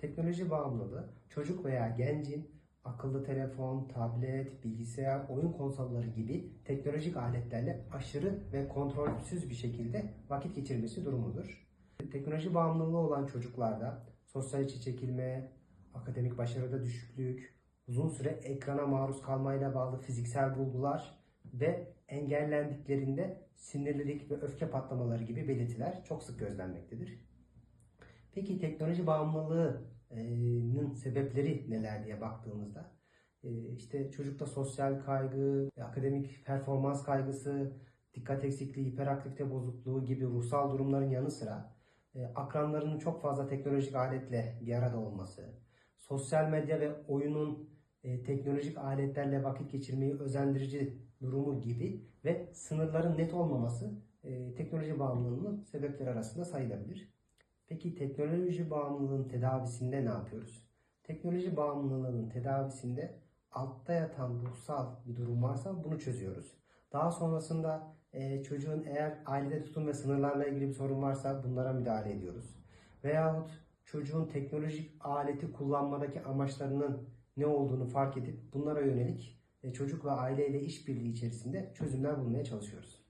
Teknoloji bağımlılığı çocuk veya gencin akıllı telefon, tablet, bilgisayar, oyun konsolları gibi teknolojik aletlerle aşırı ve kontrolsüz bir şekilde vakit geçirmesi durumudur. Teknoloji bağımlılığı olan çocuklarda sosyal içi çekilme, akademik başarıda düşüklük, uzun süre ekrana maruz kalmayla bağlı fiziksel bulgular ve engellendiklerinde sinirlilik ve öfke patlamaları gibi belirtiler çok sık gözlenmektedir. Peki teknoloji bağımlılığının sebepleri neler diye baktığımızda e, işte çocukta sosyal kaygı, akademik performans kaygısı, dikkat eksikliği, hiperaktivite bozukluğu gibi ruhsal durumların yanı sıra e, akranlarının çok fazla teknolojik aletle bir arada olması, sosyal medya ve oyunun e, teknolojik aletlerle vakit geçirmeyi özendirici durumu gibi ve sınırların net olmaması teknoloji bağımlılığının sebepleri arasında sayılabilir. Peki teknoloji bağımlılığının tedavisinde ne yapıyoruz? Teknoloji bağımlılığının tedavisinde altta yatan ruhsal bir durum varsa bunu çözüyoruz. Daha sonrasında e, çocuğun eğer ailede tutum ve sınırlarla ilgili bir sorun varsa bunlara müdahale ediyoruz. Veyahut çocuğun teknolojik aleti kullanmadaki amaçlarının ne olduğunu fark edip bunlara yönelik e, çocuk ve aileyle işbirliği içerisinde çözümler bulmaya çalışıyoruz.